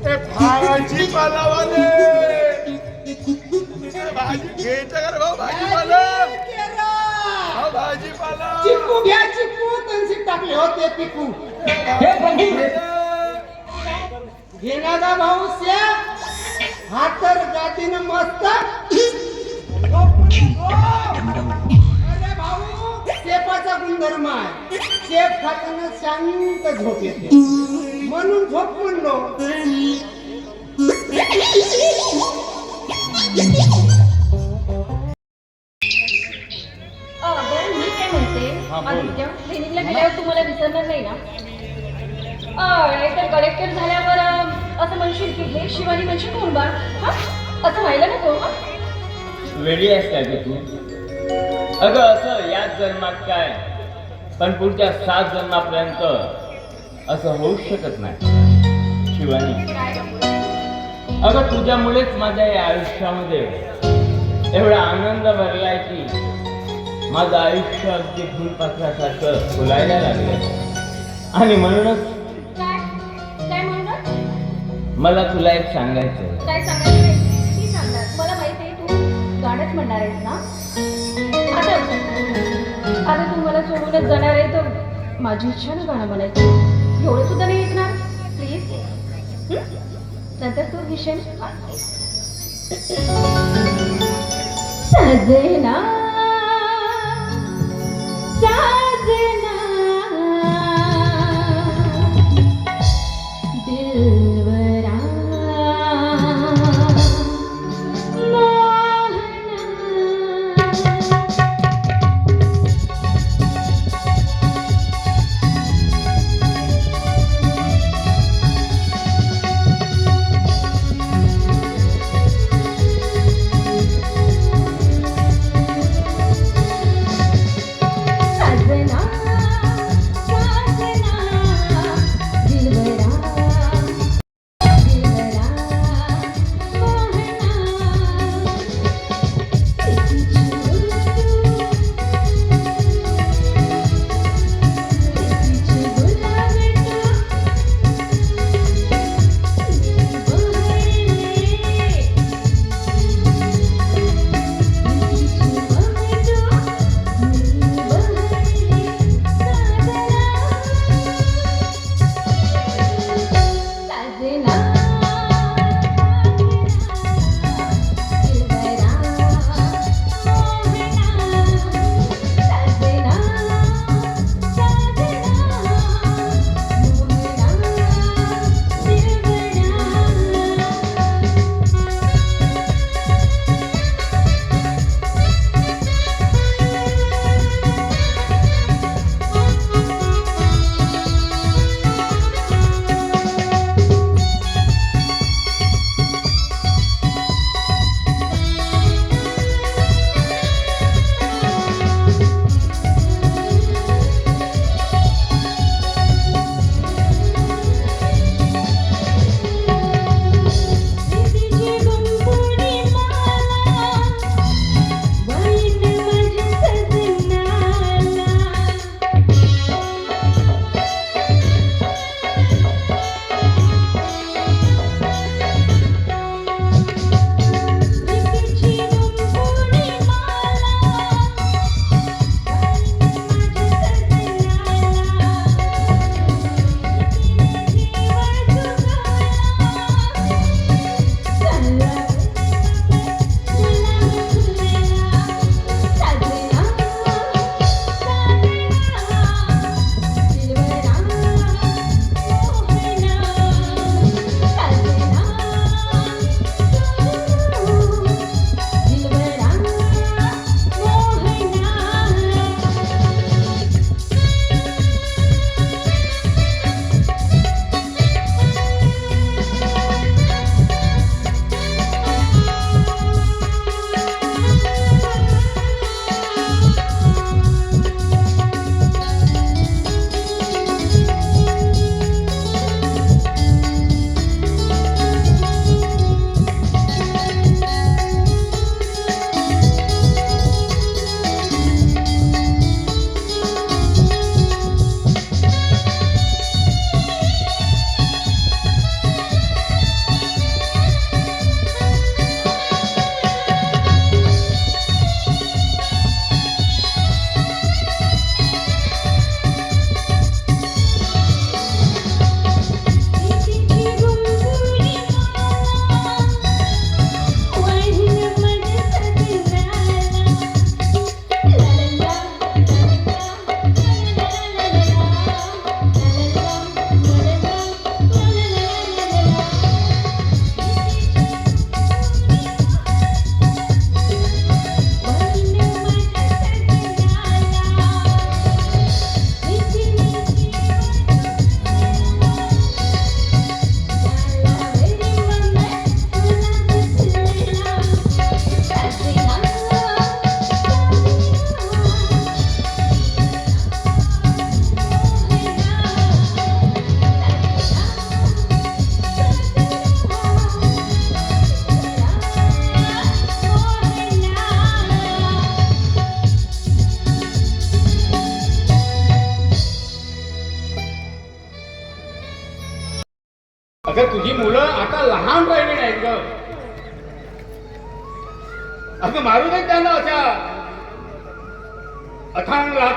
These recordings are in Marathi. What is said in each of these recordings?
ए भाजीपालावाले ए, भाजी घ्यायचं का रे भाऊ भाजीपाला? भाऊ भाजीपाला. चिकू घ्या चिकू तणसी टाकले होते पिकू हे बघी घेणारा भाऊ शेफ हातर जातीनं मस्त. शेपाचा गुणधर्म आहे. शेप खाताना शांत झोप येते. म्हणून झोप म्हणलो. मी काय म्हणते? बोल. आदित्य ट्रेनिंगला गेल्यावर तुम्हाला विसरणार नाही ना? अ, नाहीतर कलेक्टर झाल्यावर असं म्हणशील की हे शिवानी म्हणजे कोण बा? हा? असं व्हायला नको हा? वेळी आहेस काय तू. अगं असं याच जन्मात काय? पण पुढच्या सात जन्मापर्यंत असं होऊच शकत नाही. शिवानी. अगं तुझ्यामुळेच माझ्या या आयुष्यामध्ये एवढा आनंद भरलाय की माझं आयुष्य अगदी फुलपाखरासारखं फुलायला लागलं आणि म्हणूनच मला तुला एक सांगायचं काय सांगायचं मला माहिती आहे तू गाणंच म्हणणार आहेस ना? आता तू मला सोडूनच जाणार आहे तर माझी इच्छा ना गाणं म्हणायची. एवढं सुद्धा नाही ऐकणार प्लीज नंतर तू विषय सजना सजना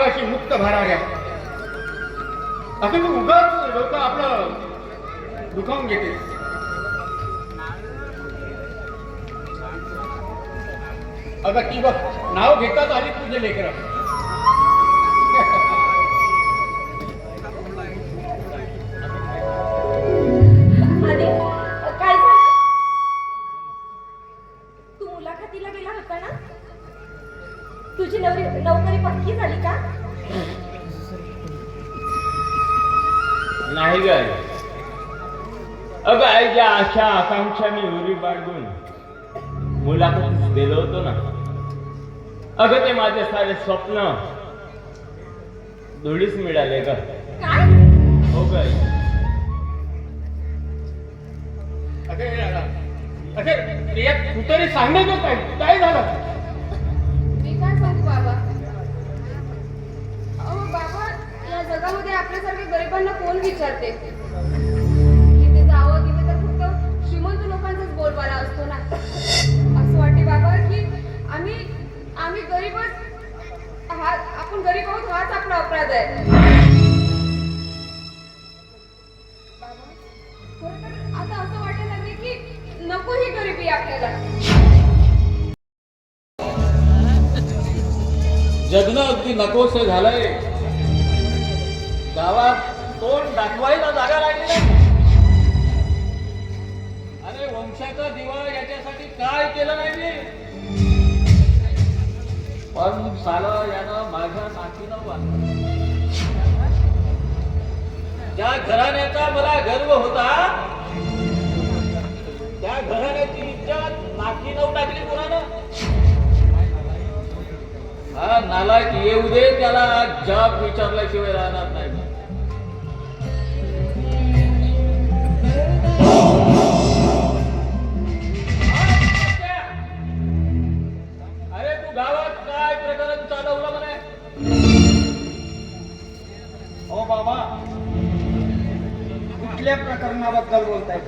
अथांग मुक्त भराऱ्या असं तू उगाच लोक आपलं दुखावून घेते अगं ती बघ नाव घेताच आली तुझे लेकरं. आशा आकांक्षा मी उरी बाळगून. मुलाखतीस गेलो होतो ना. अगं ते माझे सारे स्वप्न. धुळीच मिळाले ग. काय? हो राधा. अगं प्रिया तू तरी सांगायचं काय? काय झालं? मी काय सांगू बाबा? अहो बाबा या जगामध्ये आपल्यासारख्या गरिबांना कोण विचारते? आम्ही आम्ही गरीबच हा आपण गरीब आहोत हाच आपला अपराध आहे. आता असं वाटायला लागले की नको ही गरिबी आपल्याला. जगणं अगदी नकोस झालंय. गावात तोंड दाखवायला जागा लागली अरे वंशाचा दिवा याच्यासाठी काय केलं नाही मी? पण सालं यानं माझ्या नातीनं बांधलं ज्या घराण्याचा मला गर्व होता त्या घराण्याची इज्जत नाकी नऊ टाकली कोणानं? हा नालायक येऊ दे त्याला जाब विचारल्याशिवाय राहणार नाही. प्रकरणाबद्दल बोलताय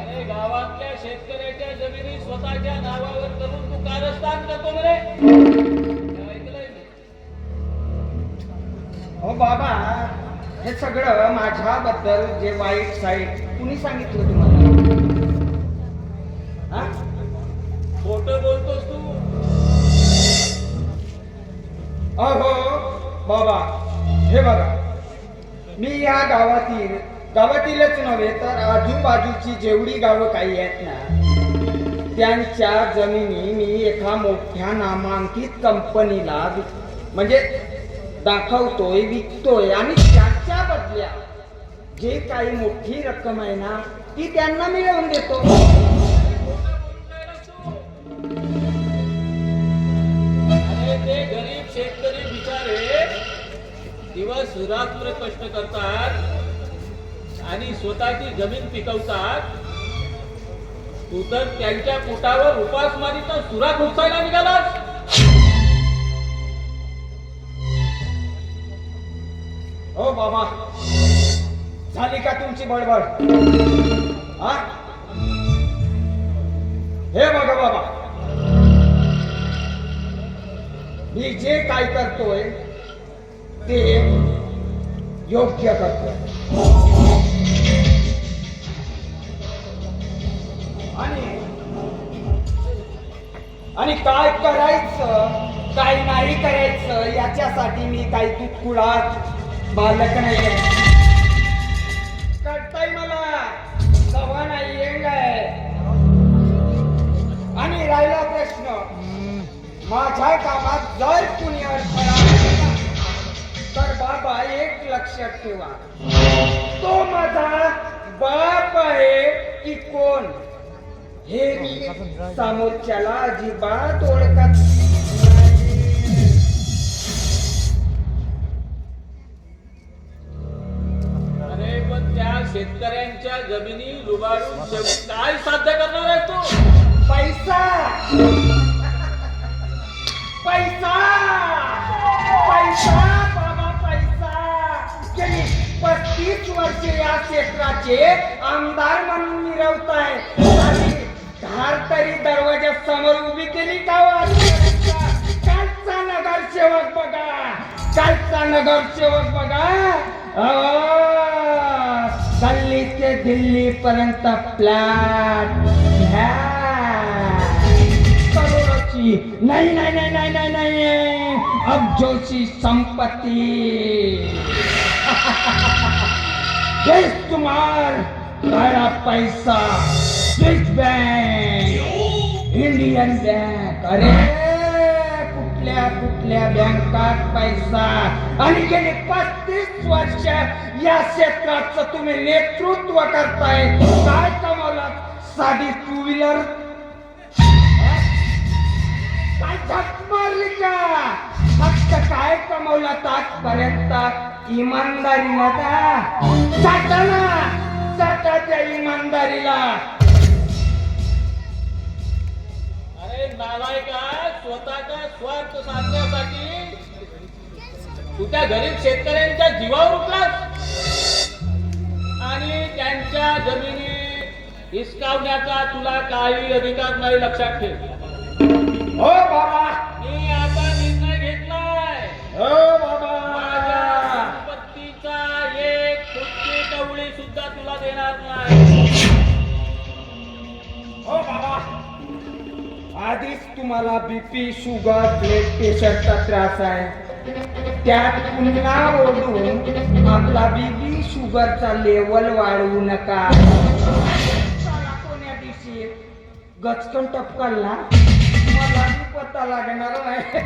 अरे गावातल्या शेतकऱ्याच्या जमिनी स्वतःच्या नावावर करून तू कारस्थान करतो म्हणे हे बाबा हे सगळं माझ्याबद्दल जे वाईट साईट कुणी सांगितलं तुम्हाला? हा? खोटं बोलतोस तू. अहो बाबा हे बघा. या गावातील गावातीलच नव्हे तर आजूबाजूची जेवढी गावं काही आहेत ना त्यांच्या जमिनी मी एका मोठ्या नामांकित कंपनीला म्हणजे दाखवतोय विकतोय आणि त्याच्या बदल्या जे काही मोठी रक्कम आहे ना ती त्यांना मिळवून देतो. गरीब शेतकरी दिवस रात्र कष्ट करतात आणि स्वतःची जमीन पिकवतात. तू तर त्यांच्या पोटावर उपासमारीचा सुरात खुपसायला निघालास. हो बाबा. झाली का तुमची बडबड? हा? हे बघा बाबा. मी जे काय करतोय ते योग्य करतोय आणि आणि काय करायचं काय नाही करायचं याच्यासाठी मी काही तुटकुळात बालक नाही करताय मला? सवा नाही येंग आहे. आणि राहिला प्रश्न. माझ्या कामात जर कुणी अडथळा लक्षात ठेवा. तो माझा बाप आहे की कोण हे मी समोरच्याला अजिबात ओळखत नाही. अरे पण त्या शेतकऱ्यांच्या जमिनी शेवटी काय साध्य करणार आहेस तू? पैसा. पैसा. पैसा. पस्तीस तीस वर्ष या क्षेत्राचे आमदार म्हणून मिरवत आहे धार तरी दरवाजा समोर उभी केली का हो कालचा नगरसेवक बघा. कालचा नगरसेवक बघा. अहो, गल्ली ते दिल्ली पर्यंत प्लॅट करोडोची. नाही नाही नाही नाही नाही नाही. अब्जोची संपत्ती. बेशुमार काळा पैसा स्विस बँक इंडियन बँक अरे कुठल्या कुठल्या बँकात पैसा? आणि गेली पस्तीस वर्ष या क्षेत्राचं तुम्ही नेतृत्व करताय. काय कमावला? साधी टू व्हीलर इमानदारीला का साठाना साठाच्या इमानदारीला. अरे नालायका स्वतःचा स्वार्थ साधण्यासाठी तू त्या गरीब शेतकऱ्यांच्या जीवावर उठलास. आणि त्यांच्या जमिनी हिसकावण्याचा तुला काही अधिकार नाही लक्षात ठेव. हो बाबा. मी आता निर्णय घेतलाय. हो माझ्या सुद्धा तुला देणार नाही. हो बाबा. आधीच तुम्हाला बीपी शुगर ब्लड प्रेशरचा त्रास आहे. त्यात पुन्हा ओढून आपला बीपी शुगरचा लेवल वाढवू नका. कोण्या दिवशी? गचकन टपकाल तुम्हाला मला पत्ता लागणार नाही.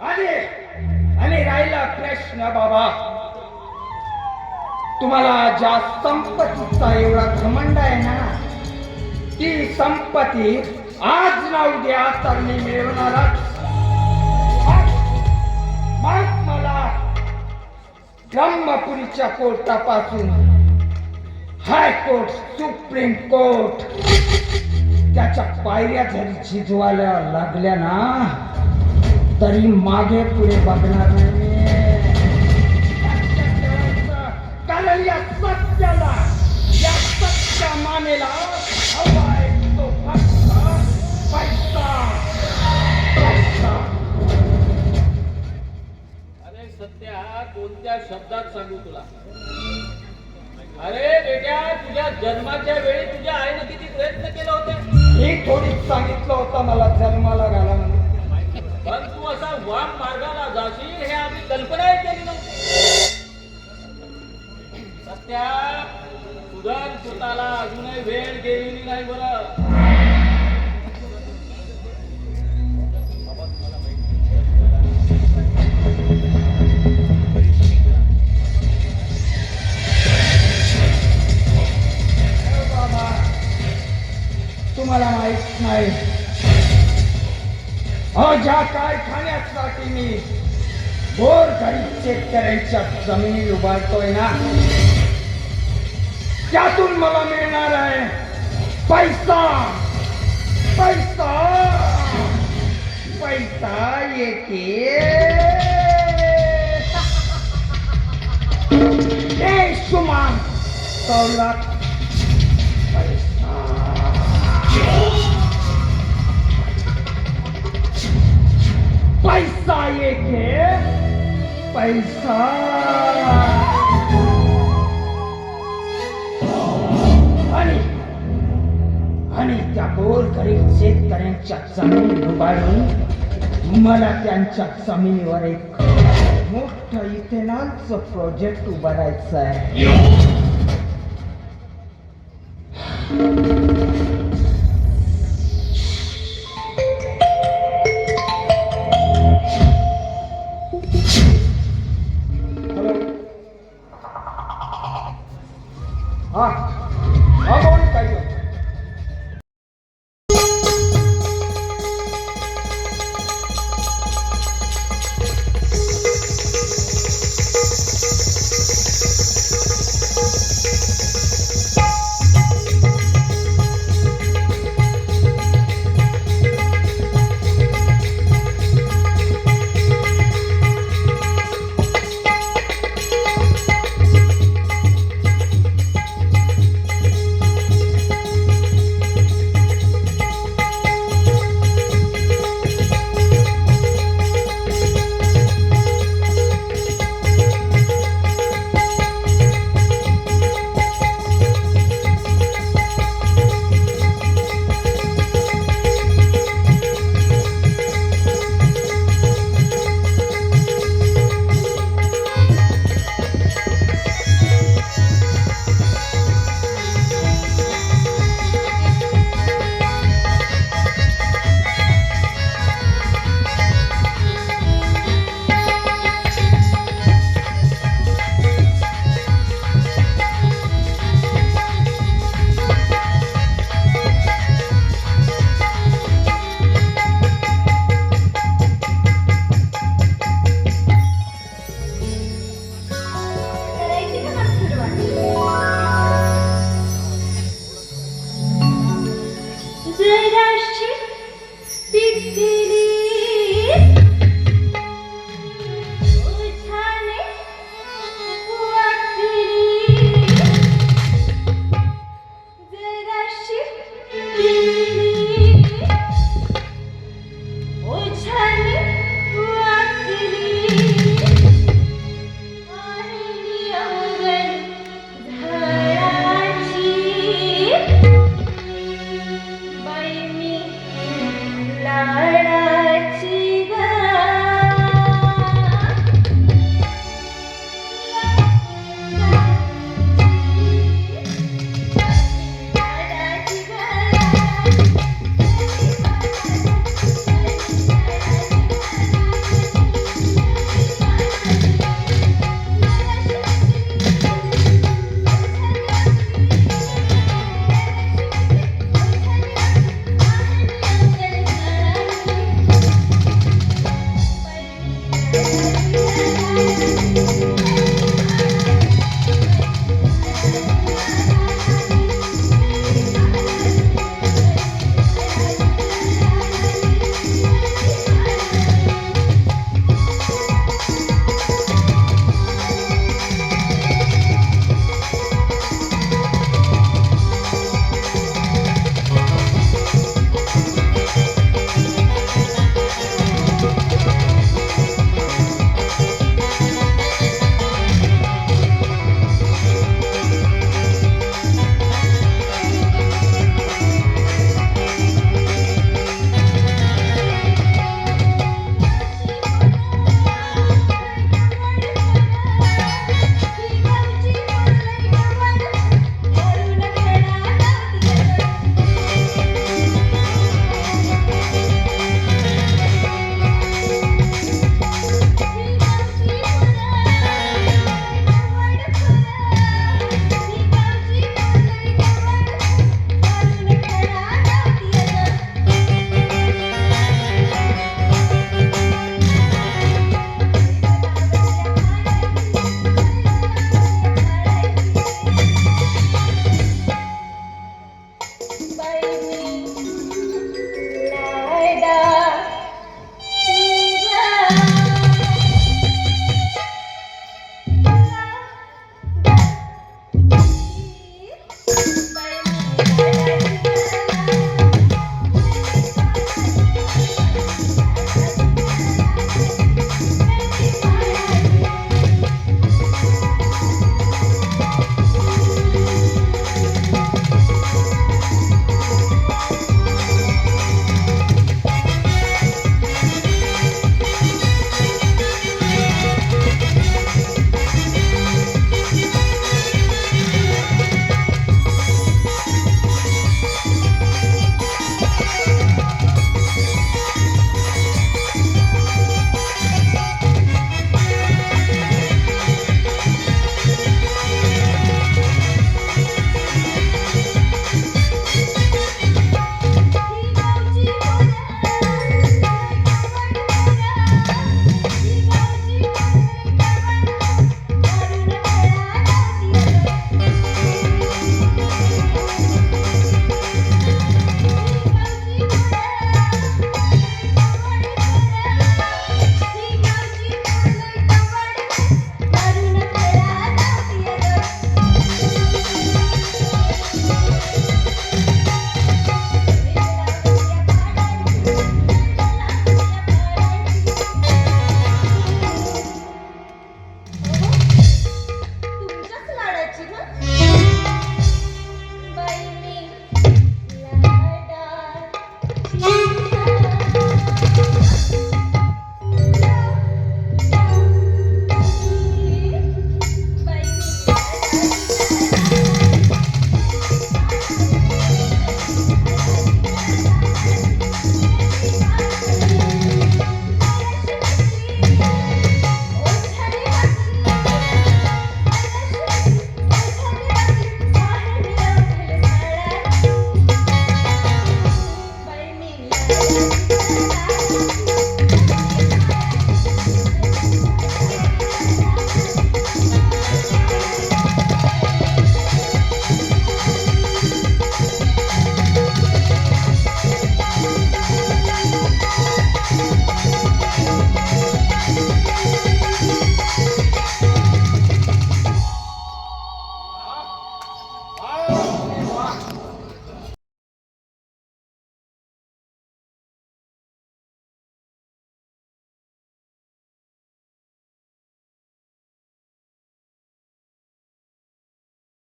आणि आणि राहिला प्रश्न बाबा. तुम्हाला ज्या संपत्तीचा एवढा घमंड आहे ना ती संपत्ती आज ना उद्या तर मी मिळवणार मग मला ब्रह्मपुरीच्या कोर्टापासून हायकोर्ट सुप्रीम कोर्ट त्याच्या पायऱ्या जरी झिजवायला लागल्या ना तरी मागे पुढे बघणार नाही कोणत्या शब्दात सांगू तुला? अरे बेट्या तुझ्या जन्माच्या वेळी तुझ्या आईनं किती प्रयत्न केले होते? मी थोडीच सांगितलं होतं मला जन्माला घाला म्हणून पण तू असा वाम मार्गाला जाशील हे आम्ही कल्पनाही केली नव्हती. सत्या सुधार स्वतःला अजूनही वेळ गेलेली नाही बरं. तुम्हाला माहीत नाही. ज्या कारखान्यासाठी मी बोर गरीब शेतकऱ्यांच्या जमिनी उभारतोय ना त्यातून मला मिळणार आहे पैसा. पैसा. पैसा येते. सुमान सवलत पैसा. आणि आणि त्या गोरगरीब शेतकऱ्यांच्या जमीन उभारून मला त्यांच्या जमिनीवर एक मोठं इथेनॉलचं प्रोजेक्ट उभारायचं आहे.